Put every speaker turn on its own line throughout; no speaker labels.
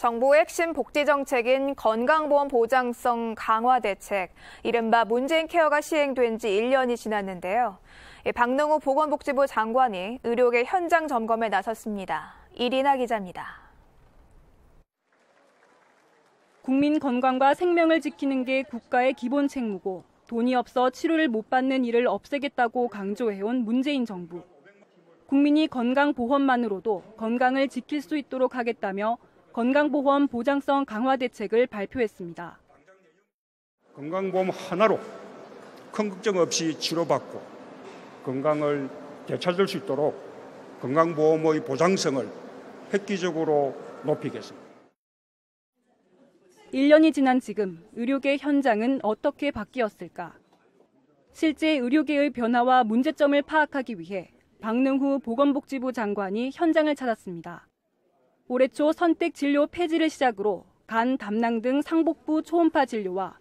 정부의 핵심 복지 정책인 건강보험 보장성 강화 대책, 이른바 문재인 케어가 시행된 지 1년이 지났는데요. 박능우 보건복지부 장관이 의료계 현장 점검에 나섰습니다. 이리나 기자입니다.
국민 건강과 생명을 지키는 게 국가의 기본 책무고 돈이 없어 치료를 못 받는 일을 없애겠다고 강조해온 문재인 정부. 국민이 건강보험만으로도 건강을 지킬 수 있도록 하겠다며 건강보험 보장성 강화 대책을 발표했습니다.
건강보험 하나로 큰 걱정 없이 치료받고 건강을 되찾을 수 있도록 건강보험의 보장성을 획기적으로 높이겠습니다.
1년이 지난 지금 의료계 현장은 어떻게 바뀌었을까? 실제 의료계의 변화와 문제점을 파악하기 위해 박능후 보건복지부 장관이 현장을 찾았습니다. 올해 초 선택 진료 폐지를 시작으로 간, 담낭 등 상복부 초음파 진료와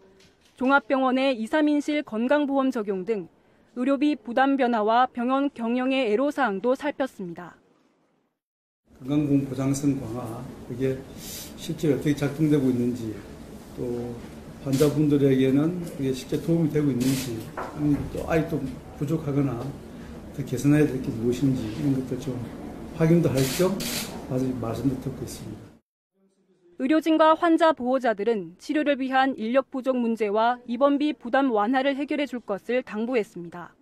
종합병원의 2, 3인실 건강보험 적용 등 의료비 부담 변화와 병원 경영의 애로사항도 살폈습니다.
건강보험 보장성 강화, 그게 실제 어떻게 작동되고 있는지, 또 환자분들에게는 그게 실제 도움이 되고 있는지, 또 아이 또 부족하거나 더 개선해야 될 게 무엇인지 이런 것들 좀 확인도 할 겸 아직 말씀도 듣고 있습니다.
의료진과 환자 보호자들은 치료를 위한 인력 부족 문제와 입원비 부담 완화를 해결해 줄 것을 당부했습니다.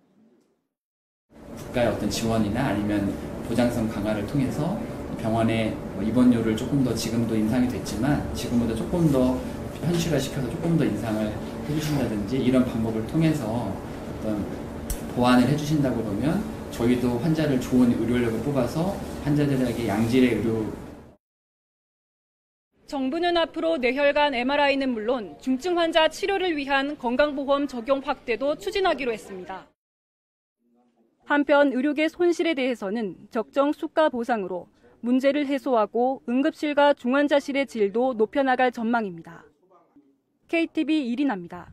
국가의 어떤 지원이나 아니면 보장성 강화를 통해서 병원의 뭐 입원료를 조금 더 지금도 인상이 됐지만 지금보다 조금 더 현실화시켜서 조금 더 인상을 해주신다든지 이런 방법을 통해서 어떤 보완을 해주신다고 그러면 저희도 환자를 좋은 의료력을 뽑아서 환자들에게 양질의 의료
정부는 앞으로 뇌혈관 MRI는 물론 중증 환자 치료를 위한 건강보험 적용 확대도 추진하기로 했습니다. 한편 의료계 손실에 대해서는 적정 수가 보상으로 문제를 해소하고 응급실과 중환자실의 질도 높여나갈 전망입니다. KTV 이리나입니다.